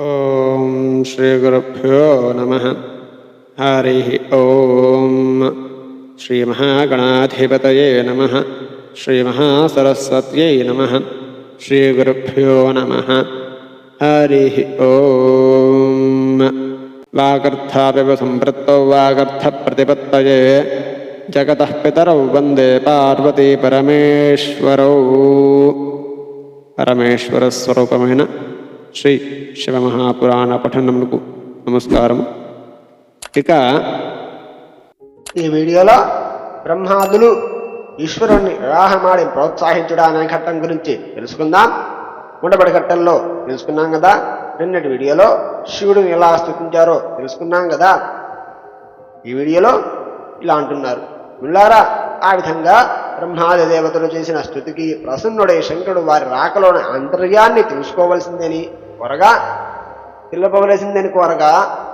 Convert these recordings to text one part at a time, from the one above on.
ओम ॐ श्रीगुरुभ्यो नमः। हरिः श्री श्रीमहागणाधिपतये नमः। श्रीमहासरस्वत्यै नमः। श्रीगुरुभ्यो नमः। ओम वाकर्थाव वागर्थापिव वाकर्थ वागर्थप्रतिपत्तये जगतः पितरौ वंदे पार्वती परमेश्वरौ परमेश्वरस्वरूपमेन శ్రీ శివమహాపురాణ పఠనమునకు నమస్కారం. ఇక ఈ వీడియోలో బ్రహ్మాదులు ఈశ్వరుణ్ణి వివాహమాడి ప్రోత్సహించడం అనే ఘట్టం గురించి తెలుసుకుందాం. ఉండబడి ఘట్టంలో తెలుసుకున్నాం కదా నిన్నటి వీడియోలో శివుడిని ఎలా స్థుతించారో తెలుసుకున్నాం కదా. ఈ వీడియోలో ఇలా అంటున్నారు. ఉల్లారా ఆ విధంగా బ్రహ్మాది దేవతలు చేసిన స్థుతికి ప్రసన్నుడే శంకరుడు వారి రాకలోని ఆంతర్యాన్ని తెలుసుకోవలసిందని? కోరగా పిల్లపవలసిందని కోరగా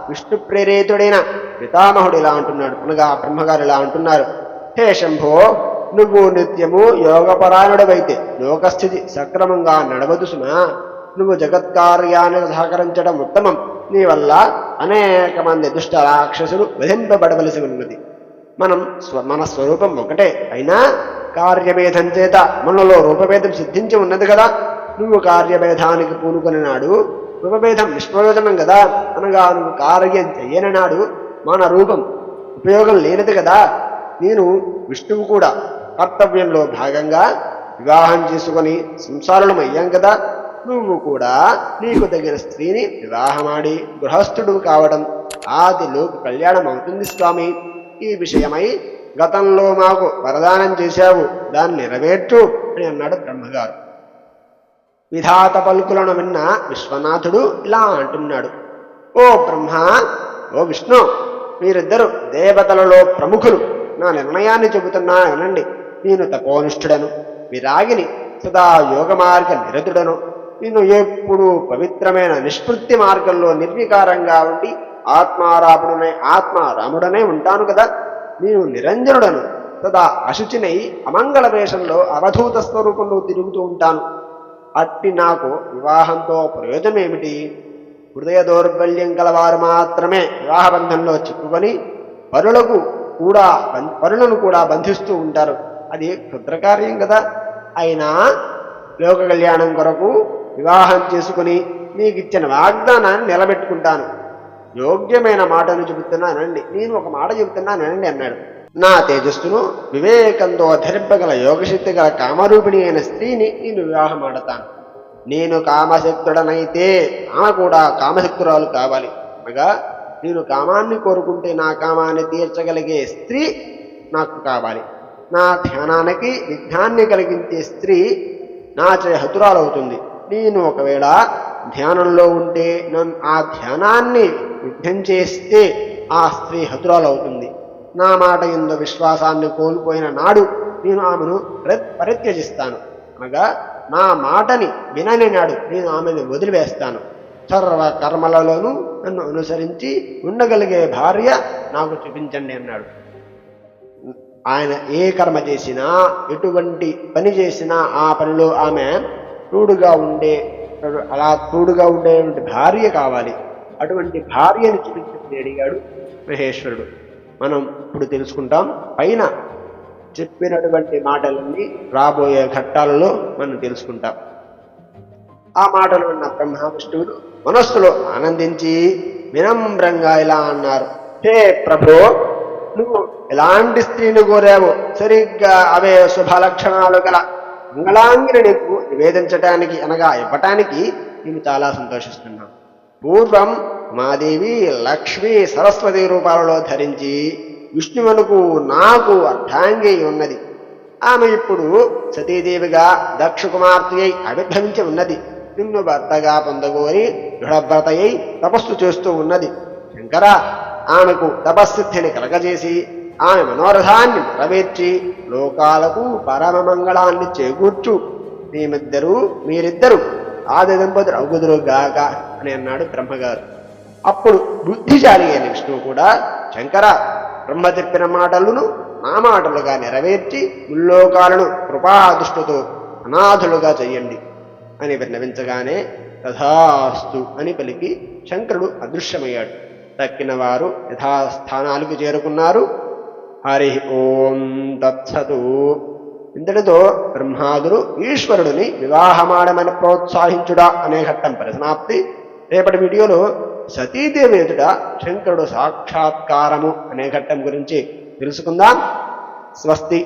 విష్ణు ప్రేరేతుడైన పితామహుడు ఇలా అంటున్నాడు. అనగా బ్రహ్మగారు ఇలా అంటున్నారు. హే శంభో నువ్వు నిత్యము యోగపరాయణుడవైతే లోకస్థితి సక్రమంగా నడవదుసునా? నువ్వు జగత్కార్యాన్ని సహకరించడం ఉత్తమం. నీ వల్ల అనేక మంది దుష్ట రాక్షసులు వధింపబడవలసి ఉన్నది. మనం స్వ మన స్వరూపం ఒకటే. అయినా కార్యభేదం చేత మనలో రూపభేదం సిద్ధించి ఉన్నది కదా. నువ్వు కార్యభేదానికి పూనుకొని నాడు రూపభేదం నిష్ప్రయోజనం కదా అనగా నువ్వు కార్యం చెయ్యని నాడు మన రూపం ఉపయోగం లేనిది కదా నేను విష్ణువు కూడా కర్తవ్యంలో భాగంగా వివాహం చేసుకొని సంసారం అయ్యాం కదా నువ్వు కూడా నీకు తగిన స్త్రీని వివాహమాడి గృహస్థుడు కావడం ఆదిలో కళ్యాణం అవుతుంది స్వామి. ఈ విషయమై గతంలో మాకు వరదానం చేశావు. దాన్ని నెరవేర్చు అని అన్నాడు బ్రహ్మగారు. విధాత పలుకులను విన్న విశ్వనాథుడు ఇలా అంటున్నాడు. ఓ బ్రహ్మ ఓ విష్ణు మీరిద్దరు దేవతలలో ప్రముఖులు. నా నిర్ణయాన్ని చెబుతున్నా వినండి. నేను తపోనిష్ఠుడను. విరాగిని సదా యోగ మార్గ నిరతుడను. నేను ఎప్పుడూ పవిత్రమైన నిష్పృత్తి మార్గంలో నిర్వికారంగా ఉండి ఆత్మారాముడనే ఆత్మారాముడనే ఉంటాను కదా. నేను నిరంజనుడను. సదా అశుచినై అమంగళ వేషంలో అవధూత స్వరూపంలో తిరుగుతూ ఉంటాను. అట్టి నాకు వివాహంతో ప్రయోజనం ఏమిటి హృదయ దౌర్బల్యం గలవారు మాత్రమే వివాహబంధంలో చిక్కుకొని పరులకు కూడా పరులను కూడా బంధిస్తూ ఉంటారు. అది క్షుద్రకార్యం కదా. అయినా లోక కళ్యాణం కొరకు వివాహం చేసుకుని మీకు ఇచ్చిన వాగ్దానాన్ని నిలబెట్టుకుంటాను. యోగ్యమైన మాటను చెబుతున్నానండి. నేను ఒక మాట చెబుతున్నానండి అన్నాడు. నా తేజస్సును వివేకంతో ధరింపగల యోగశక్తి గల కామరూపిణి అయిన స్త్రీని నేను వివాహం ఆడతాను నేను కామశక్తుడనైతే ఆమె కూడా కామశక్తురాలు కావాలి. అనగా నేను కామాన్ని కోరుకుంటే నా కామాన్ని తీర్చగలిగే స్త్రీ నాకు కావాలి. నా ధ్యానానికి విఘ్నాన్ని కలిగించే స్త్రీ నా చే హతురాలవుతుంది. నేను ఒకవేళ ధ్యానంలో ఉంటే నన్ను ఆ ధ్యానాన్ని విఘ్నం చేస్తే ఆ స్త్రీ హతురాలవుతుంది. నా మాట ఎందు విశ్వాసాన్ని కోల్పోయిన నాడు నేను ఆమెను ప్ర- పరిత్యజిస్తాను. అనగా నా మాటని వినని నాడు నేను ఆమెను వదిలివేస్తాను. సర్వ కర్మలలోనూ నన్ను అనుసరించి ఉండగలిగే భార్య నాకు చూపించండి అన్నాడు. ఆయన ఏ కర్మ చేసినా ఎటువంటి పని చేసినా ఆ పనిలో ఆమె తోడుగా ఉండే అలా తోడుగా ఉండేటువంటి భార్య కావాలి. అటువంటి భార్యని చూపించమని అడిగాడు మహేశ్వరుడు. మనం ఇప్పుడు తెలుసుకుంటాం. పైన చెప్పినటువంటి మాటలన్నీ రాబోయే ఘట్టాలలో మనం తెలుసుకుంటాం. ఆ మాటలు విన్న బ్రహ్మవిష్ణువుడు మనస్సులో ఆనందించి వినమ్రంగా ఇలా అన్నారు. హే ప్రభు నువ్వు ఎలాంటి స్త్రీని కోరావు సరిగ్గా అవే శుభ లక్షణాలు గల మంగళాంగిని నీకు నివేదించటానికి అనగా ఇవ్వటానికి నేను చాలా సంతోషిస్తున్నాను. పూర్వం మాదేవి లక్ష్మి సరస్వతి రూపాలలో ధరించి విష్ణువునకు నాకు అర్థాంగి ఉన్నది. ఆమె ఇప్పుడు సతీదేవిగా దక్ష కుమార్తె అయి ఆవిర్భవించి ఉన్నది. నిన్ను భర్తగా పొందగోరి దృఢభ్రత అయి తపస్సు చేస్తూ ఉన్నది. శంకర ఆమెకు తపస్సిద్ధిని కలగజేసి ఆమె మనోరథాన్ని నెరవేర్చి లోకాలకు పరమ మంగళాన్ని చేకూర్చు. మేమిద్దరూ మీరిద్దరు ఆది దంపతులు అగుదురు గాక అని అన్నాడు బ్రహ్మగారు. అప్పుడు బుద్ధిశాలి అయిన విష్ణువు కూడా శంకర బ్రహ్మ చెప్పిన మాటలను నా మాటలుగా నెరవేర్చి ముల్లోకాలను కృపాదృష్టితో అనాథులుగా చెయ్యండి అని విన్నవించగానే తథాస్తు అని పలికి శంకరుడు అదృశ్యమయ్యాడు. తక్కిన వారు యథాస్థానాలకు చేరుకున్నారు. హరి ఓం తత్సతు. ఇంతటితో బ్రహ్మాదులు ఈశ్వరుడిని వివాహమాడమని ప్రోత్సహించుడా అనే ఘట్టం పరిసమాప్తి. రేపటి వీడియోలో సతీదేవి ఎదుట శంకరుడు సాక్షాత్కారము అనే ఘట్టం గురించి తెలుసుకుందాం. స్వస్తి.